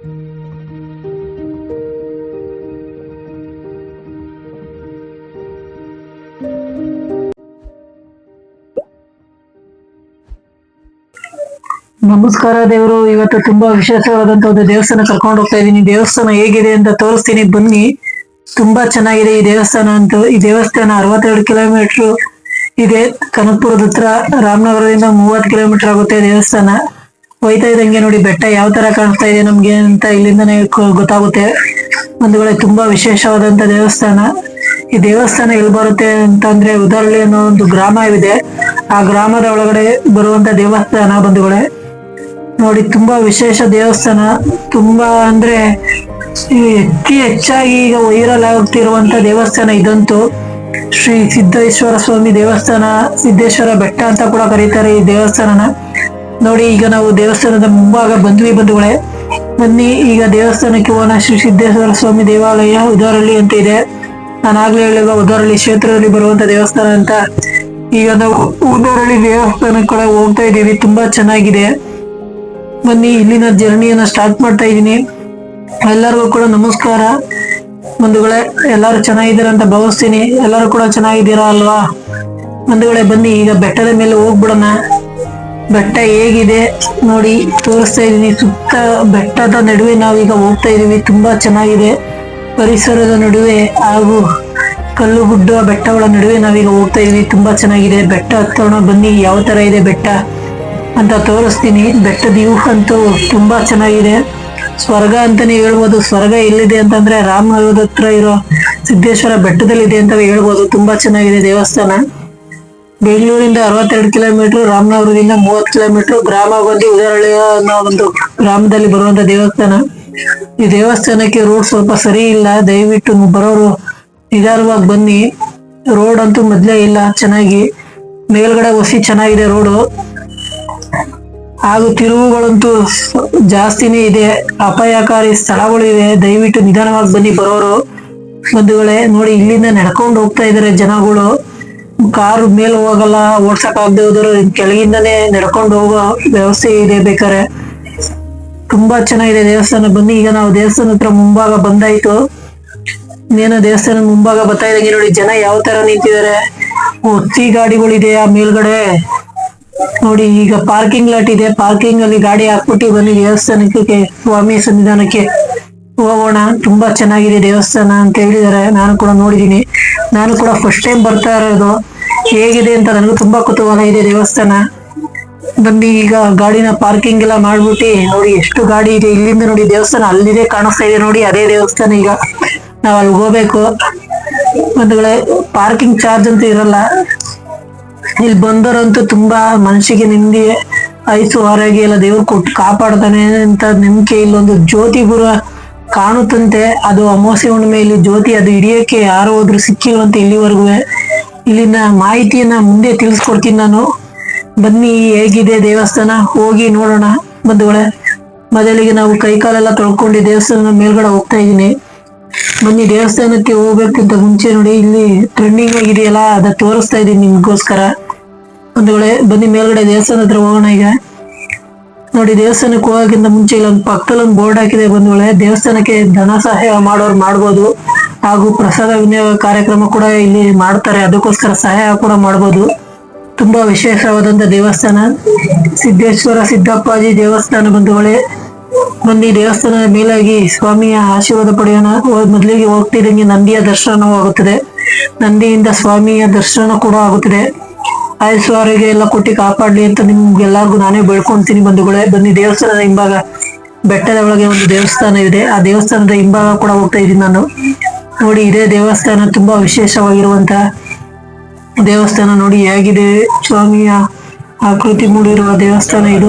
ನಮಸ್ಕಾರ ದೇವರು. ಇವತ್ತು ತುಂಬಾ ವಿಶೇಷವಾದಂತ ಒಂದು ದೇವಸ್ಥಾನ ಕರ್ಕೊಂಡು ಹೋಗ್ತಾ ಇದೀನಿ. ದೇವಸ್ಥಾನ ಹೇಗಿದೆ ಅಂತ ತೋರಿಸ್ತೀನಿ. ಬನ್ನಿ. ತುಂಬಾ ಚೆನ್ನಾಗಿದೆ ಈ ದೇವಸ್ಥಾನ ಅಂತ. ಈ ದೇವಸ್ಥಾನ ಅರವತ್ತೆರಡು ಕಿಲೋಮೀಟರ್ ಇದೆ. ಕನಕಪುರದ ಹತ್ರ ರಾಮನಗರದಿಂದ ಮೂವತ್ತು ಕಿಲೋಮೀಟರ್ ಆಗುತ್ತೆ ದೇವಸ್ಥಾನ. ಹೋಯ್ತಾ ಇದ್ದಂಗೆ ನೋಡಿ ಬೆಟ್ಟ ಯಾವ ತರ ಕಾಣಿಸ್ತಾ ಇದೆ ನಮ್ಗೆ ಅಂತ ಇಲ್ಲಿಂದನೇ ಗೊತ್ತಾಗುತ್ತೆ. ಒಂದು ವೇಳೆ ತುಂಬಾ ವಿಶೇಷವಾದಂತ ದೇವಸ್ಥಾನ. ಈ ದೇವಸ್ಥಾನ ಎಲ್ಲಿ ಬರುತ್ತೆ ಅಂತಂದ್ರೆ ಉದರಳ್ಳಿ ಅನ್ನೋ ಒಂದು ಗ್ರಾಮ ಇದೆ. ಆ ಗ್ರಾಮದ ಒಳಗಡೆ ಬರುವಂತ ದೇವಸ್ಥಾನ ಬಂಧುಗಳೇ. ನೋಡಿ ತುಂಬಾ ವಿಶೇಷ ದೇವಸ್ಥಾನ. ತುಂಬಾ ಅಂದ್ರೆ ಅತಿ ಹೆಚ್ಚಾಗಿ ಈಗ ವೈರಲ್ ಆಗುತ್ತಿರುವಂತ ದೇವಸ್ಥಾನ ಇದಂತೂ ಶ್ರೀ ಸಿದ್ದೇಶ್ವರ ಸ್ವಾಮಿ ದೇವಸ್ಥಾನ, ಸಿದ್ದೇಶ್ವರ ಬೆಟ್ಟ ಅಂತ ಕೂಡ ಕರೀತಾರೆ ಈ ದೇವಸ್ಥಾನನ. ನೋಡಿ, ಈಗ ನಾವು ದೇವಸ್ಥಾನದ ಮುಂಭಾಗ ಬಂದ್ವಿ ಬಂಧುಗಳೇ. ಬನ್ನಿ, ಈಗ ದೇವಸ್ಥಾನಕ್ಕೆ ಹೋಗೋಣ. ಶ್ರೀ ಸಿದ್ದೇಶ್ವರ ಸ್ವಾಮಿ ದೇವಾಲಯ ಉದಾರಳ್ಳಿ ಅಂತ ಇದೆ. ನಾನು ಆಗ್ಲೇ ಹೇಳಿದ ಉದಾರಳ್ಳಿ ಕ್ಷೇತ್ರದಲ್ಲಿ ಬರುವಂತ ದೇವಸ್ಥಾನ ಅಂತ. ಈಗ ನಾವು ಉದಾರಳ್ಳಿ ದೇವಸ್ಥಾನಕ್ಕೆ ಹೋಗ್ತಾ ಇದ್ದೀವಿ. ತುಂಬಾ ಚೆನ್ನಾಗಿದೆ. ಬನ್ನಿ, ಇಲ್ಲಿನ ಜರ್ನಿಯನ್ನ ಸ್ಟಾರ್ಟ್ ಮಾಡ್ತಾ ಇದ್ದೀನಿ. ಎಲ್ಲರಿಗೂ ಕೂಡ ನಮಸ್ಕಾರ. ಬಂಧುಗಳೇ, ಎಲ್ಲರೂ ಚೆನ್ನಾಗಿದ್ದೀರಾ ಅಂತ ಭಾವಿಸ್ತೀನಿ. ಎಲ್ಲರೂ ಕೂಡ ಚೆನ್ನಾಗಿದ್ದೀರಾ ಅಲ್ವಾ? ಬಂಧುಗಳೇ, ಬನ್ನಿ, ಈಗ ಬೆಟ್ಟದ ಮೇಲೆ ಹೋಗ್ಬಿಡೋಣ. ಬೆಟ್ಟ ಹೇಗಿದೆ ನೋಡಿ, ತೋರಿಸ್ತಾ ಇದೀನಿ. ಸುತ್ತ ಬೆಟ್ಟದ ನಡುವೆ ನಾವೀಗ ಹೋಗ್ತಾ ಇದೀವಿ. ತುಂಬಾ ಚೆನ್ನಾಗಿದೆ. ಪರಿಸರದ ನಡುವೆ ಹಾಗೂ ಕಲ್ಲು ಗುಡ್ಡ ಬೆಟ್ಟಗಳ ನಡುವೆ ನಾವೀಗ ಹೋಗ್ತಾ ಇದೀವಿ. ತುಂಬಾ ಚೆನ್ನಾಗಿದೆ. ಬೆಟ್ಟ ಹತ್ತೋಣ, ಬನ್ನಿ. ಯಾವ ತರ ಇದೆ ಬೆಟ್ಟ ಅಂತ ತೋರಿಸ್ತೀನಿ. ಬೆಟ್ಟದ ವ್ಯೂ ಅಂತೂ ತುಂಬಾ ಚೆನ್ನಾಗಿದೆ. ಸ್ವರ್ಗ ಅಂತಾನೆ ಹೇಳ್ಬೋದು. ಸ್ವರ್ಗ ಎಲ್ಲಿದೆ ಅಂತಂದ್ರೆ ರಾಮನಗರದ ಹತ್ರ ಇರೋ ಸಿದ್ದೇಶ್ವರ ಬೆಟ್ಟದಲ್ಲಿದೆ ಅಂತ ಹೇಳ್ಬೋದು. ತುಂಬಾ ಚೆನ್ನಾಗಿದೆ ದೇವಸ್ಥಾನ. ಬೆಂಗಳೂರಿಂದ ಅರವತ್ತೆರಡು ಕಿಲೋಮೀಟರ್ ರಾಮನಗರದಿಂದ ಮೂವತ್ತು ಕಿಲೋಮೀಟರ್ ಗ್ರಾಮ ಬಂದು ಉದರಳ್ಳಿ ಅನ್ನೋ ಒಂದು ಗ್ರಾಮದಲ್ಲಿ ಬರುವಂತ ದೇವಸ್ಥಾನ. ಈ ದೇವಸ್ಥಾನಕ್ಕೆ ರೋಡ್ ಸ್ವಲ್ಪ ಸರಿ ಇಲ್ಲ. ದಯವಿಟ್ಟು ಬರೋರು ನಿಧಾನವಾಗಿ ಬನ್ನಿ. ರೋಡ್ ಅಂತೂ ಮೊದ್ಲೇ ಇಲ್ಲ, ಚೆನ್ನಾಗಿ. ಮೇಲ್ಗಡೆ ಹೊಸಿ ಚೆನ್ನಾಗಿದೆ ರೋಡು ಹಾಗೂ ತಿರುವುಗಳಂತೂ ಜಾಸ್ತಿನೇ ಇದೆ. ಅಪಾಯಕಾರಿ ಸ್ಥಳಗಳು ಇವೆ. ದಯವಿಟ್ಟು ನಿಧಾನವಾಗಿ ಬನ್ನಿ ಬರೋರು. ಬಂಧುಗಳೇ, ನೋಡಿ ಇಲ್ಲಿಂದ ನಡ್ಕೊಂಡು ಹೋಗ್ತಾ ಇದಾರೆ ಜನಗಳು. ಕಾರು ಮೇಲೆ ಹೋಗಲ್ಲ, ಓಡ್ಸಕ್ ಆಗದೆ ಹೋದ್ರು ಕೆಳಗಿಂದನೇ ನಡ್ಕೊಂಡು ಹೋಗೋ ವ್ಯವಸ್ಥೆ ಇದೆ ಬೇಕಾರೆ. ತುಂಬಾ ಚೆನ್ನಾಗಿದೆ ದೇವಸ್ಥಾನ. ಬನ್ನಿ, ಈಗ ನಾವು ದೇವಸ್ಥಾನ ಹತ್ರ ಮುಂಭಾಗ ಬಂದಾಯ್ತು. ನೀನು ದೇವಸ್ಥಾನ ಮುಂಭಾಗ ಬರ್ತಾ ಇದ್ದಂಗೆ ನೋಡಿ, ಜನ ಯಾವ ತರ ನಿಂತಿದ್ದಾರೆ. ಒತ್ತಿ ಗಾಡಿಗಳಿದೆ ಆ ಮೇಲ್ಗಡೆ. ನೋಡಿ, ಈಗ ಪಾರ್ಕಿಂಗ್ ಲಾಟ್ ಇದೆ. ಪಾರ್ಕಿಂಗ್ ಅಲ್ಲಿ ಗಾಡಿ ಹಾಕ್ಬಿಟ್ಟು ಬನ್ನಿ ದೇವಸ್ಥಾನಕ್ಕೆ, ಸ್ವಾಮಿ ಸನ್ನಿಧಾನಕ್ಕೆ ಹೋಗೋಣ. ತುಂಬಾ ಚೆನ್ನಾಗಿದೆ ದೇವಸ್ಥಾನ ಅಂತ ಹೇಳಿದ್ದಾರೆ. ನಾನು ಕೂಡ ನೋಡಿದೀನಿ ನಾನು ಕೂಡ ಫಸ್ಟ್ ಟೈಮ್ ಬರ್ತಾ ಇರೋದು. ಹೇಗಿದೆ ಅಂತ ನನಗೂ ತುಂಬಾ ಕುತೂಹಲ ಇದೆ ದೇವಸ್ಥಾನ. ಬನ್ನಿ, ಈಗ ಗಾಡಿನ ಪಾರ್ಕಿಂಗ್ ಎಲ್ಲ ಮಾಡ್ಬಿಟ್ಟು ನೋಡಿ ಎಷ್ಟು ಗಾಡಿ ಇದೆ. ಇಲ್ಲಿಂದ ನೋಡಿ ದೇವಸ್ಥಾನ ಅಲ್ಲಿದೆ ಕಾಣಿಸ್ತಾ ಇದೆ ನೋಡಿ, ಅದೇ ದೇವಸ್ಥಾನ ಈಗ ನಾವ್ ಅಲ್ಲಿ ಹೋಗ್ಬೇಕು. ಒಂದುಗಳೇ ಪಾರ್ಕಿಂಗ್ ಚಾರ್ಜ್ ಅಂತ ಇರಲ್ಲ. ಇಲ್ಲಿ ಬಂದವರಂತೂ ತುಂಬಾ ಮನಸ್ಸಿಗೆ ನೆಮ್ಮದಿ ಐಸು ಆರೋಗ್ಯ ಎಲ್ಲ ದೇವ್ರು ಕೊಟ್ಟು ಕಾಪಾಡ್ತಾನೆ ಅಂತ ನಂಬಿಕೆ ಇಲ್ಲೊಂದು ಜ್ಯೋತಿ ಗುರ ಕಾಣುತ್ತಂತೆ. ಅದು ಅಮಾವಾಸ್ಯ ಹುಣ್ಣಿಮೆ ಇಲ್ಲಿ ಜ್ಯೋತಿ ಅದು ಹಿಡಿಯಕ್ಕೆ ಯಾರೋ ಹೋದ್ರು ಸಿಕ್ಕಿಲ್ವಂತೆ ಇಲ್ಲಿವರೆಗೂ. ಇಲ್ಲಿನ ಮಾಹಿತಿಯನ್ನ ಮುಂದೆ ತಿಳಿಸ್ಕೊಡ್ತೀನಿ ನಾನು. ಬನ್ನಿ, ಹೇಗಿದೆ ದೇವಸ್ಥಾನ? ಹೋಗಿ ನೋಡೋಣ ಬಂಧುಗಳೇ. ಮೊದಲಿಗೆ ನಾವು ಕೈಕಾಲೆಲ್ಲ ತೊಳ್ಕೊಂಡು ದೇವಸ್ಥಾನದ ಮೇಲ್ಗಡೆ ಹೋಗ್ತಾ ಇದ್ದೀನಿ. ಬನ್ನಿ, ದೇವಸ್ಥಾನಕ್ಕೆ ಹೋಗ್ಬೇಕಂತ ಮುಂಚೆ ನೋಡಿ, ಇಲ್ಲಿ ಟ್ರೆಂಡಿಂಗ್ ಆಗಿದೆಯಲ್ಲ, ಅದ ತೋರಿಸ್ತಾ ಇದೀನಿ ನಿಮ್ಗೋಸ್ಕರ. ಒಂದು ಬನ್ನಿ, ಮೇಲ್ಗಡೆ ದೇವಸ್ಥಾನ ಹತ್ರ ಹೋಗೋಣ ಈಗ. ನೋಡಿ, ದೇವಸ್ಥಾನಕ್ಕೆ ಹೋಗೋಕ್ಕಿಂತ ಮುಂಚೆ ಇಲ್ಲೊಂದು ಪಕ್ಕದಲ್ಲಿ ಒಂದು ಬೋರ್ಡ್ ಹಾಕಿದೆ ಬಂಧುಗಳೇ. ದೇವಸ್ಥಾನಕ್ಕೆ ಧನ ಸಹಾಯ ಮಾಡೋರು ಮಾಡ್ಬೋದು. ಹಾಗೂ ಪ್ರಸಾದ ವಿನಿಯೋಗ ಕಾರ್ಯಕ್ರಮ ಕೂಡ ಇಲ್ಲಿ ಮಾಡ್ತಾರೆ. ಅದಕ್ಕೋಸ್ಕರ ಸಹಾಯ ಕೂಡ ಮಾಡಬಹುದು ತುಂಬಾ ವಿಶೇಷವಾದಂತ ದೇವಸ್ಥಾನ. ಸಿದ್ದೇಶ್ವರ ಸಿದ್ದಪ್ಪಾಜಿ ದೇವಸ್ಥಾನ ಬಂಧುಗಳೇ, ಬನ್ನಿ ದೇವಸ್ಥಾನದ ಮೇಲಾಗಿ ಸ್ವಾಮಿಯ ಆಶೀರ್ವಾದ ಪಡೆಯೋಣ. ಮೊದಲಿಗೆ ಹೋಗ್ತಿದ್ದಂಗೆ ನಂದಿಯ ದರ್ಶನವೂ ಆಗುತ್ತದೆ. ನಂದಿಯಿಂದ ಸ್ವಾಮಿಯ ದರ್ಶನ ಕೂಡ ಆಗುತ್ತದೆ. ಆಯಸ್ವಾರಿಗೆ ಎಲ್ಲ ಕೊಟ್ಟು ಕಾಪಾಡ್ಲಿ ಅಂತ ನಿಮ್ಗೆಲ್ಲರಿಗೂ ನಾನೇ ಬೆಳ್ಕೊಂತೀನಿ ಬಂಧುಗಳೇ. ಬನ್ನಿ ದೇವಸ್ಥಾನದ ಹಿಂಭಾಗ. ಬೆಟ್ಟದ ಒಳಗೆ ಒಂದು ದೇವಸ್ಥಾನ ಇದೆ. ಆ ದೇವಸ್ಥಾನದ ಹಿಂಭಾಗ ಕೂಡ ಹೋಗ್ತಾ ಇದ್ದೀನಿ ನಾನು. ನೋಡಿ ಇದೇ ದೇವಸ್ಥಾನ ತುಂಬಾ ವಿಶೇಷವಾಗಿರುವಂತ ದೇವಸ್ಥಾನ ನೋಡಿ ಹೇಗಿದೆ ಸ್ವಾಮಿಯ ಆಕೃತಿ ಮೂಡಿರುವ ದೇವಸ್ಥಾನ ಇದು.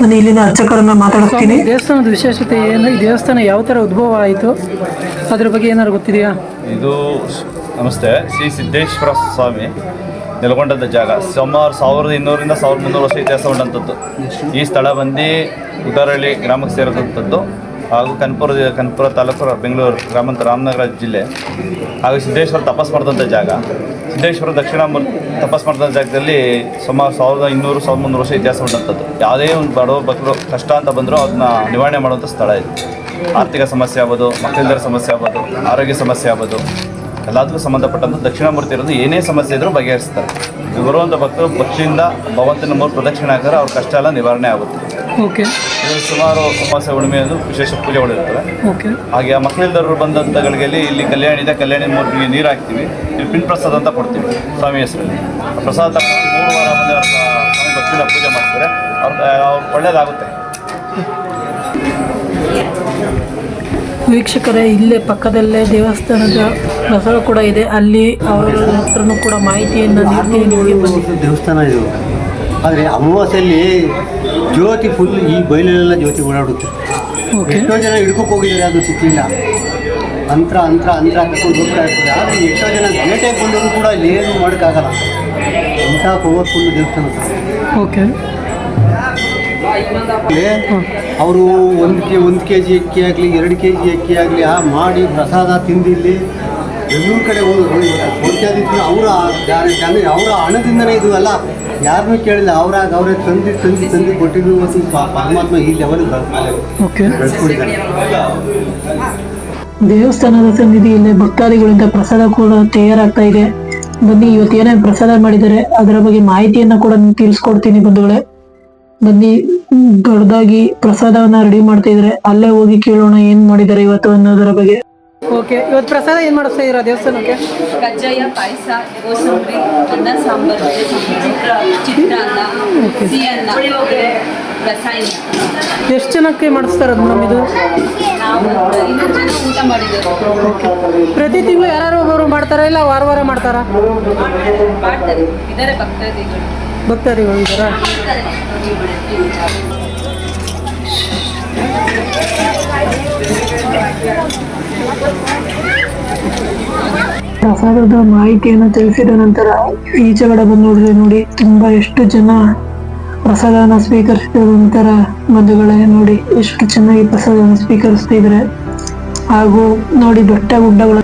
ನಾನು ಇಲ್ಲಿನ ಅರ್ಚಕರನ್ನ ಮಾತಾಡ್ತೀನಿ. ದೇವಸ್ಥಾನದ ವಿಶೇಷತೆ ಏನು? ಈ ದೇವಸ್ಥಾನ ಯಾವ ಥರ ಉದ್ಭವ ಆಯಿತು? ಅದ್ರ ಬಗ್ಗೆ ಏನಾದ್ರು ಗೊತ್ತಿದೆಯಾ? ಇದು ನಮಸ್ತೆ ಶ್ರೀ ಸಿದ್ದೇಶ್ವರ ಸ್ವಾಮಿ ನೆಲೆಗೊಂಡಂಥ ಜಾಗ. ಸುಮಾರು ಸಾವಿರದ ಇನ್ನೂರಿಂದ ಸಾವಿರದ ಮುನ್ನೂರು ವರ್ಷ ಇತಿಹಾಸ ಉಂಟಂಥದ್ದು ಈ ಸ್ಥಳ ಬಂದು ಉತ್ತರಹಳ್ಳಿ ಗ್ರಾಮಕ್ಕೆ ಸೇರಿದಂಥದ್ದು. ಹಾಗೂ ಕನಪುರ ಕನಪುರ ತಾಲೂಕು ಬೆಂಗಳೂರು ಗ್ರಾಮಾಂತರ ರಾಮನಗರ ಜಿಲ್ಲೆ ಹಾಗೂ ಸಿದ್ದೇಶ್ವರ ತಪಸ್ ಮಾಡಿದಂಥ ಜಾಗ. ಸಿದ್ದೇಶ್ವರ ದಕ್ಷಿಣ ತಪಸ್ ಮಾಡಿದಂಥ ಜಾಗದಲ್ಲಿ ಸುಮಾರು ಸಾವಿರದ ಇನ್ನೂರು, ಸಾವಿರದ ಮುನ್ನೂರು ವರ್ಷ ಇತಿಹಾಸ ಉಂಟಂಥದ್ದು ಯಾವುದೇ ಒಂದು ಬಡವ ಭಕ್ತರು ಕಷ್ಟ ಅಂತ ಬಂದರೂ ಅದನ್ನ ನಿವಾರಣೆ ಮಾಡುವಂಥ ಸ್ಥಳ ಇದು. ಆರ್ಥಿಕ ಸಮಸ್ಯೆ ಆಗ್ಬೋದು ಮಕ್ಕಳಿಂದರ ಸಮಸ್ಯೆ ಆಗ್ಬೋದು, ಆರೋಗ್ಯ ಸಮಸ್ಯೆ ಆಗ್ಬೋದು, ಎಲ್ಲದಕ್ಕೂ ಸಂಬಂಧಪಟ್ಟಂಥ ದಕ್ಷಿಣ ಮೂರ್ತಿ ಇರೋದು ಏನೇ ಸಮಸ್ಯೆ ಇದ್ದರೂ ಬಗೆಹರಿಸ್ತಾರೆ. ಬರುವಂಥ ಭಕ್ತರು ಭಕ್ತಿಯಿಂದ ಭಗವಂತನ ಮೂರು ಪ್ರದಕ್ಷಿಣೆ ಹಾಕಿದ್ರೆ ಅವ್ರ ಕಷ್ಟ ಎಲ್ಲ ನಿವಾರಣೆ ಆಗುತ್ತೆ. ಓಕೆ ಸುಮಾರು ಅಮಾವಾಸ್ಯ ಹುಣ್ಣಿಮೆಯಂದು ವಿಶೇಷ ಪೂಜೆ ಪೂಜೆಗಳಿರ್ತವೆ ಓಕೆ ಹಾಗೆ ಆ ಮಕ್ಕಳಿಲ್ಲದವರು ಗಳಿಗೆಯಲ್ಲಿ ಇಲ್ಲಿ ಕಲ್ಯಾಣ ಇದೆ. ಕಲ್ಯಾಣಿ ಮೂರ್ತಿಗೆ ನೀರು ಹಾಕ್ತೀವಿ. ಇಲ್ಲಿ ಪಿನ್ ಪ್ರಸಾದ ಅಂತ ಕೊಡ್ತೀವಿ ಸ್ವಾಮಿ ಹೆಸರಲ್ಲಿ. ಆ ಪ್ರಸಾದ ತಗೊಂಡು ಮೂರು ವಾರ ಮುಂದೆ ಅವ್ರ ಸ್ವಾಮಿ ಭಕ್ತಿಯಿಂದ ಪೂಜೆ ಮಾಡ್ತಾರೆ. ಅವ್ರ ಅವ್ರಿಗೆ ಒಳ್ಳೇದಾಗುತ್ತೆ. ವೀಕ್ಷಕರೇ ಇಲ್ಲೇ ಪಕ್ಕದಲ್ಲೇ ದೇವಸ್ಥಾನದ ಪ್ರಸಾದ ಕೂಡ ಇದೆ. ಅಲ್ಲಿ ಅವರ ಹತ್ರನೂ ಕೂಡ ಮಾಹಿತಿಯನ್ನು ನೀಡ್ತೀನಿ. ನಿಮಗೆ ದೇವಸ್ಥಾನ ಇದು. ಆದರೆ ಅಮಾವಾಸ್ಯಲ್ಲಿ ಜ್ಯೋತಿ ಫುಲ್ ಈ ಬಯಲಲ್ಲೆಲ್ಲ ಜ್ಯೋತಿ ಓಡಾಡುತ್ತೆ. ಎಷ್ಟೋ ಜನ ಹಿಡ್ಕೊಕ್ ಹೋಗಿದ್ದಾರೆ ಅದು ಸಿಕ್ಕಲಿಲ್ಲ ಅಂತರ ಅಂತರ ಅಂತರ ಹಾಕೊಂಡು ಹೋಗ್ತಾ ಇರ್ತದೆ ಆದರೆ ಎಷ್ಟೋ ಜನ ಗೇಟೆ ಬಂದರೂ ಕೂಡ ಇಲ್ಲಿ ಏನು ಮಾಡೋಕ್ಕಾಗಲ್ಲ. ಅಂಥ ಪವರ್ಫುಲ್ ದೇವಸ್ಥಾನ. ಓಕೆ ಅವರು ಒಂದು ಕೆ ಒಂದು ಕೆ ಜಿ ಅಕ್ಕಿ ಆಗಲಿ ಎರಡು ಕೆ ಜಿ ಅಕ್ಕಿ ಆಗಲಿ ಆ ಮಾಡಿ ಪ್ರಸಾದ ತಿಂದು ಇಲ್ಲಿ ಬೆಂಗಳೂರು ಕಡೆ ಹೋಗಿ ಅವರ ಅವರ ಹಣದಿಂದನೇ ಇದು ಅಲ್ಲ. ಯಾರನ್ನೂ ಕೇಳಿಲ್ಲ ಅವರಾಗ ಅವರೇ ತಂದು ತಂದು ತಂದು ಕೊಟ್ಟಿದ್ದು ಪರಮಾತ್ಮ ಈ ಲೆವೆಲ್ ಓಕೆ ದೇವಸ್ಥಾನದ ಸನ್ನಿಧಿಯಲ್ಲಿ ಭಕ್ತಾದಿಗಳಿಂದ ಪ್ರಸಾದ ಕೂಡ ತಯಾರಾಗ್ತಾ ಇದೆ. ಬನ್ನಿ ಇವತ್ತು ಏನೇನು ಪ್ರಸಾದ ಮಾಡಿದರೆ ಅದರ ಬಗ್ಗೆ ಮಾಹಿತಿಯನ್ನ ಕೂಡ ತಿಳಿಸ್ಕೊಡ್ತೀನಿ ಬಂಧುಗಳೇ. ಬನ್ನಿ ದೊಡ್ಡದಾಗಿ ಪ್ರಸಾದವನ್ನ ರೆಡಿ ಮಾಡ್ತಾ ಇದ್ರೆ ಅಲ್ಲೇ ಹೋಗಿ ಕೇಳೋಣ ಏನ್ ಮಾಡಿದ್ದಾರೆ ಇವತ್ತು ಅನ್ನೋದರ ಬಗ್ಗೆ. ಓಕೆ ಇವತ್ತು ಪ್ರಸಾದ ಏನು ಮಾಡಿಸ್ತಾ ಇದ್ದೀರಾ ದೇವಸ್ಥಾನಕ್ಕೆ? ಕಜ್ಜಾಯ ಪಾಯಸ ಕೋಸಂಬರಿ ಅನ್ನ ಸಾಂಬಾರು ಚಿತ್ರ ಚಿತ್ರಾನ್ನ ಸಿಹಿಯನ್ನ ರಸಾಯನ. ಎಷ್ಟು ಜನಕ್ಕೆ ಮಾಡಿಸ್ತಾರೆ ಅದು ಮೇಡಮ್ ಇದು? ನಾವು ಐನೂರು ಜನ ಊಟ ಮಾಡಿದ್ದೇವೆ. ಪ್ರತಿ ತಿಂಗಳು ಯಾರು ಒಬ್ಬರು ಮಾಡ್ತಾರಾ ಇಲ್ಲ ವಾರ ವಾರ ಮಾಡ್ತಾರಾ? ಮಾಡ್ತಾರೆ. ಇದ್ದಾರೆ ಭಕ್ತಾದಿಗಳು. ಭಕ್ತಾದಿಗಳು ಇದ್ದಾರಾ? ಪ್ರಸಾದದ ಮಾಹಿತಿಯನ್ನು ತಿಳಿಸಿದ ನಂತರ ಈಚೆಗಡೆ ಬಂದು ನೋಡಿದ್ರೆ ನೋಡಿ ತುಂಬಾ ಎಷ್ಟು ಜನ ಪ್ರಸಾದನ ಸ್ವೀಕರಿಸಿದ ನಂತರ ಬಂಧುಗಳೇ ನೋಡಿ ಎಷ್ಟು ಚೆನ್ನಾಗಿ ಪ್ರಸಾದವನ್ನು ಸ್ವೀಕರಿಸ್ತಿದ್ರೆ ಹಾಗೂ ನೋಡಿ ಬೆಟ್ಟ ಗುಡ್ಡಗಳ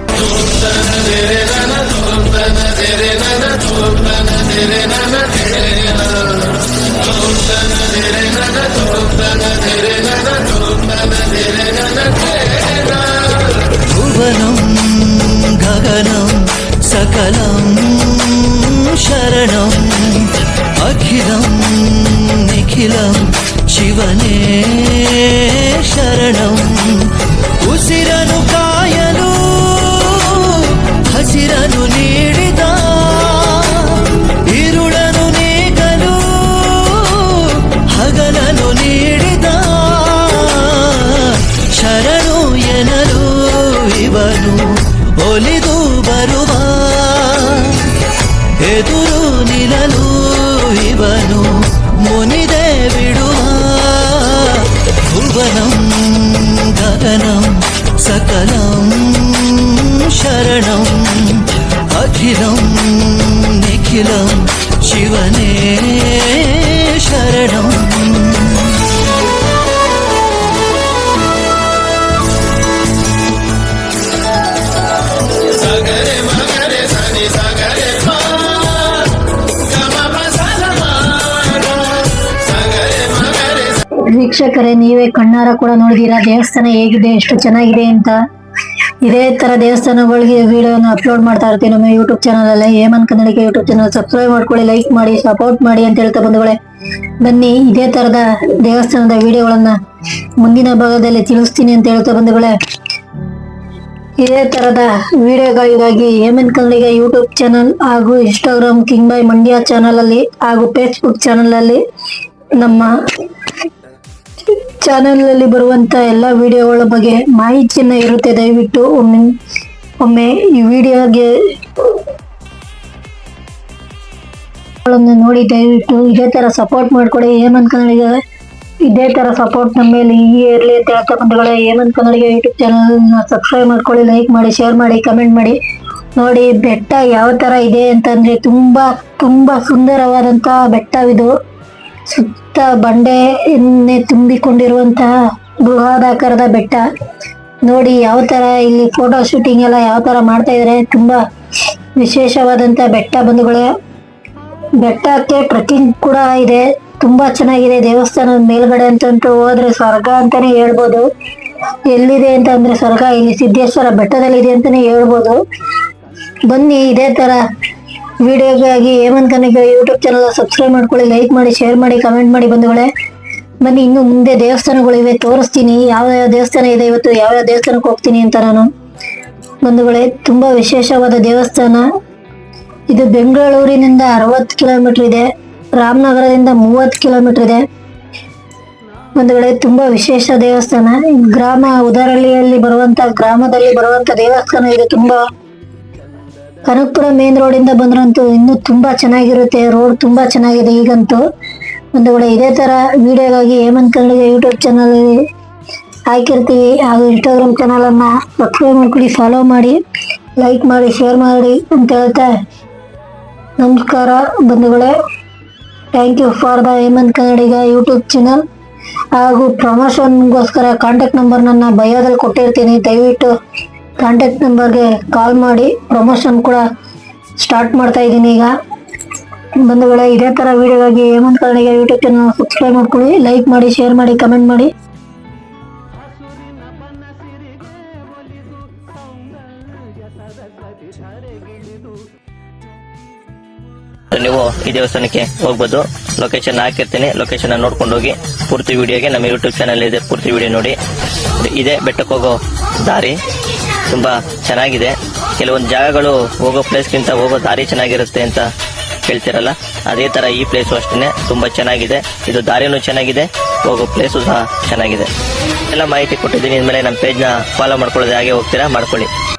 శివనం గగనం సకలం శరణం అఖిలం నిఖిలం శివనే శరణం. ఉసిరను కా ಶರಣಂ, ಅಖಿಲಂ, ನಿಖಿಲಂ, ಶಿವನೇ ಶರಣಂ. ವೀಕ್ಷಕರೇ, ನೀವೇ ಕಣ್ಣಾರ ಕೂಡ ನೋಡಿದೀರಾ? ದೇವಸ್ಥಾನ ಹೇಗಿದೆ? ಎಷ್ಟು ಚೆನ್ನಾಗಿದೆ ಅಂತ? ಇದೇ ತರ ದೇವಸ್ಥಾನಗಳಿಗೆ ವಿಡಿಯೋನ ಅಪ್ಲೋಡ್ ಮಾಡ್ತಾ ಇರ್ತೀವಿ ನಮ್ಮ ಯೂಟ್ಯೂಬ್ ಚಾನಲ್ ಅಲ್ಲೇ. ಹೇಮನ್ ಕನ್ನಡಿಗೆ ಯೂಟ್ಯೂಬ್ ಚಾನಲ್ ಸಬ್ಸ್ಕ್ರೈಬ್ ಮಾಡ್ಕೊಳ್ಳಿ ಲೈಕ್ ಮಾಡಿ ಸಪೋರ್ಟ್ ಮಾಡಿ ಅಂತ ಹೇಳ್ತಾ ಬಂಧುಗಳೇ. ಬನ್ನಿ, ಇದೇ ತರದ ದೇವಸ್ಥಾನದ ವಿಡಿಯೋಗಳನ್ನ ಮುಂದಿನ ಭಾಗದಲ್ಲಿ ತಿಳಿಸ್ತೀನಿ ಅಂತ ಹೇಳ್ತಾ ಬಂಧುಗಳೇ. ಇದೇ ತರದ ವಿಡಿಯೋಗಳಿಗಾಗಿ ಹೇಮನ್ ಕನ್ನಡಿಗ ಯೂಟ್ಯೂಬ್ ಚಾನಲ್ ಹಾಗೂ Instagram king by Mandya channel ಅಲ್ಲಿ ಹಾಗೂ ಫೇಸ್ಬುಕ್ ಚಾನಲ್ ಅಲ್ಲಿ ನಮ್ಮ ಚಾನೆಲ್ ಅಲ್ಲಿ ಬರುವಂತ ಎಲ್ಲ ವಿಡಿಯೋಗಳ ಬಗ್ಗೆ ಮಾಹಿತಿಯನ್ನ ಇರುತ್ತೆ, ದಯವಿಟ್ಟು. ಒಮ್ಮೆ ಒಮ್ಮೆ ಈ ವಿಡಿಯೋಗೆ ನೋಡಿ, ದಯವಿಟ್ಟು. ಇದೇ ತರ ಸಪೋರ್ಟ್ ಮಾಡ್ಕೊಡಿ. ಹೇಮಂತ್ ಕನ್ನಡಿಗ ಇದೇ ತರ ಸಪೋರ್ಟ್ ನಮ್ಮ ಮೇಲೆ ಹೀಗೆ ಇರಲಿ ಅಂತ ಹೇಳ್ತಾ ಬಂಧುಗಳೇ Hemanth Kannadiga YouTube channel subscribe ಮಾಡ್ಕೊಳ್ಳಿ ಲೈಕ್ ಮಾಡಿ ಶೇರ್ ಮಾಡಿ ಕಮೆಂಟ್ ಮಾಡಿ. ನೋಡಿ, ಬೆಟ್ಟ ಯಾವ ತರ ಇದೆ ಅಂತಂದ್ರೆ ತುಂಬಾ ತುಂಬಾ ಸುಂದರವಾದಂತಹ ಬೆಟ್ಟವಿದು. ಸುತ್ತ ಬಂಡೆಯನ್ನೇ ತುಂಬಿಕೊಂಡಿರುವಂತಹ ಬೃಹದಾಕಾರದ ಬೆಟ್ಟ. ನೋಡಿ ಯಾವ ತರ ಇಲ್ಲಿ ಫೋಟೋ ಶೂಟಿಂಗ್ ಎಲ್ಲ ಯಾವ ತರ ಮಾಡ್ತಾ ಇದಾರೆ. ತುಂಬಾ ವಿಶೇಷವಾದಂತ ಬೆಟ್ಟ ಬಂಧುಗಳೇ. ಬೆಟ್ಟಕ್ಕೆ ಟ್ರೆಕ್ಕಿಂಗ್ ಕೂಡ ಇದೆ. ತುಂಬಾ ಚೆನ್ನಾಗಿದೆ. ದೇವಸ್ಥಾನದ ಮೇಲ್ಗಡೆ ಅಂತಂತೂ ಹೋದ್ರೆ ಸ್ವರ್ಗ ಅಂತಾನೆ ಹೇಳ್ಬೋದು. ಎಲ್ಲಿದೆ ಅಂತ ಅಂದ್ರೆ ಸ್ವರ್ಗ. ಇಲ್ಲಿ ಸಿದ್ದೇಶ್ವರ ಬೆಟ್ಟದಲ್ಲಿ ಇದೆ ಅಂತಾನೆ ಹೇಳ್ಬೋದು. ಬನ್ನಿ ಇದೇ ತರ ವಿಡಿಯೋಗಾಗಿ ಹೇಮಂತ್ ಕನಕ ಯೂಟ್ಯೂಬ್ ಚಾನಲ್ ಸಬ್ಸ್ಕ್ರೈಬ್ ಮಾಡ್ಕೊಳ್ಳಿ ಲೈಕ್ ಮಾಡಿ ಶೇರ್ ಮಾಡಿ ಕಮೆಂಟ್ ಮಾಡಿ ಬಂಧುಗಳೇ. ಬನ್ನಿ, ಇನ್ನು ಮುಂದೆ ದೇವಸ್ಥಾನಗಳಿವೆ ತೋರಿಸ್ತೀನಿ. ಯಾವ ಯಾವ ದೇವಸ್ಥಾನ ಇದೆ ಇವತ್ತು ಯಾವ ಯಾವ ದೇವಸ್ಥಾನಕ್ಕೆ ಹೋಗ್ತೀನಿ ಅಂತ ನಾನು. ಬಂಧುಗಳೇ, ತುಂಬಾ ವಿಶೇಷವಾದ ದೇವಸ್ಥಾನ. ಇದು ಬೆಂಗಳೂರಿನಿಂದ ಅರವತ್ತು ಕಿಲೋಮೀಟರ್ ಇದೆ, ರಾಮನಗರದಿಂದ ಮೂವತ್ತು ಕಿಲೋಮೀಟರ್ ಇದೆ. ಒಂದು ತುಂಬ ವಿಶೇಷ ದೇವಸ್ಥಾನ. ಗ್ರಾಮ ಉದರಳ್ಳಿಯಲ್ಲಿ ಬರುವಂತ, ಗ್ರಾಮದಲ್ಲಿ ಬರುವಂತ ದೇವಸ್ಥಾನ ಇದು ತುಂಬಾ ಕನಕಪುರ ಮೇನ್ ರೋಡ್ ಇಂದ ಬಂದ್ರಂತೂ ಇನ್ನೂ ತುಂಬಾ ಚೆನ್ನಾಗಿರುತ್ತೆ ರೋಡ್ ತುಂಬಾ ಚೆನ್ನಾಗಿದೆ ಈಗಂತೂ. ಒಂದು ವೇಳೆ ಇದೇ ತರ ವಿಡಿಯೋಗಾಗಿ ಹೇಮಂತ್ ಕನ್ನಡಿಗ ಯೂಟ್ಯೂಬ್ ಚಾನಲ್ ಹಾಕಿರ್ತೀವಿ, ಹಾಗೂ ಇನ್ಸ್ಟಾಗ್ರಾಮ್ ಚಾನಲ್ ಅನ್ನ ಸಬ್ಸ್ಕ್ರೈಬ್ ಮಾಡ್ಕೊಳ್ಳಿ ಫಾಲೋ ಮಾಡಿ ಲೈಕ್ ಮಾಡಿ ಶೇರ್ ಮಾಡಿ ಅಂತ ಹೇಳ್ತಾ ನಮಸ್ಕಾರ. ಬಂಧುಗಳೇ thank you for the Hemanth Kannadiga YouTube channel ಹಾಗೂ ಪ್ರಮೋಷನ್ಗೋಸ್ಕರ ಕಾಂಟ್ಯಾಕ್ಟ್ ನಂಬರ್ ನನ್ನ ಬಯೋದಲ್ಲಿ ಕೊಟ್ಟಿರ್ತೀನಿ. ದಯವಿಟ್ಟು ಕಾಂಟ್ಯಾಕ್ಟ್ ನಂಬರ್ಗೆ ಕಾಲ್ ಮಾಡಿ ಪ್ರಮೋಷನ್ ಕೂಡ ಸ್ಟಾರ್ಟ್ ಮಾಡ್ತಾ ಇದ್ದೀನಿ ಈಗ. ಬಂಧುಗಳ, ಇದೇ ಥರ ವಿಡಿಯೋಗಾಗಿ ಹೇಮಂತ್ ಕಾರಣಿಗೆ ಯೂಟ್ಯೂಬ್ ಚಾನಲ್ ಸಬ್ಸ್ಕ್ರೈಬ್ ಮಾಡ್ಕೊಳ್ಳಿ ಲೈಕ್ ಮಾಡಿ ಶೇರ್ ಮಾಡಿ ಕಮೆಂಟ್ ಮಾಡಿ. ನೀವು ಈ ದೇವಸ್ಥಾನಕ್ಕೆ ಹೋಗ್ಬೋದು. ಲೊಕೇಶನ್ ಹಾಕಿರ್ತೀನಿ. ಲೊಕೇಶನ್ ನೋಡ್ಕೊಂಡು ಹೋಗಿ, ಪೂರ್ತಿ ವಿಡಿಯೋಗೆ ನಮ್ಮ ಯೂಟ್ಯೂಬ್ ಚಾನಲ್ ಇದೆ, ಪೂರ್ತಿ ವಿಡಿಯೋ ನೋಡಿ. ಇದೆ ಬೆಟ್ಟಕ್ಕೆ ಹೋಗೋ ದಾರಿ. ತುಂಬಾ ಚೆನ್ನಾಗಿದೆ. ಕೆಲವೊಂದು ಜಾಗಗಳು ಹೋಗೋ ಪ್ಲೇಸ್ಗಿಂತ ಹೋಗೋ ದಾರಿ ಚೆನ್ನಾಗಿರುತ್ತೆ ಅಂತ ಹೇಳ್ತಿರಲ್ಲ. ಅದೇ ತರ ಈ ಪ್ಲೇಸು ಅಷ್ಟೇ ತುಂಬಾ ಚೆನ್ನಾಗಿದೆ. ಇದು ದಾರಿನೂ ಚೆನ್ನಾಗಿದೆ, ಹೋಗೋ ಪ್ಲೇಸು ಸಹ ಚೆನ್ನಾಗಿದೆ. ಎಲ್ಲ ಮಾಹಿತಿ ಕೊಟ್ಟಿದ್ದೀನಿ. ಇನ್ಮೇಲೆ ನಮ್ಮ ಪೇಜ್ನ ಫಾಲೋ ಮಾಡ್ಕೊಳ್ಳೋದು ಹಾಗೆ ಹೋಗ್ತೀರಾ? ಮಾಡ್ಕೊಳ್ಳಿ.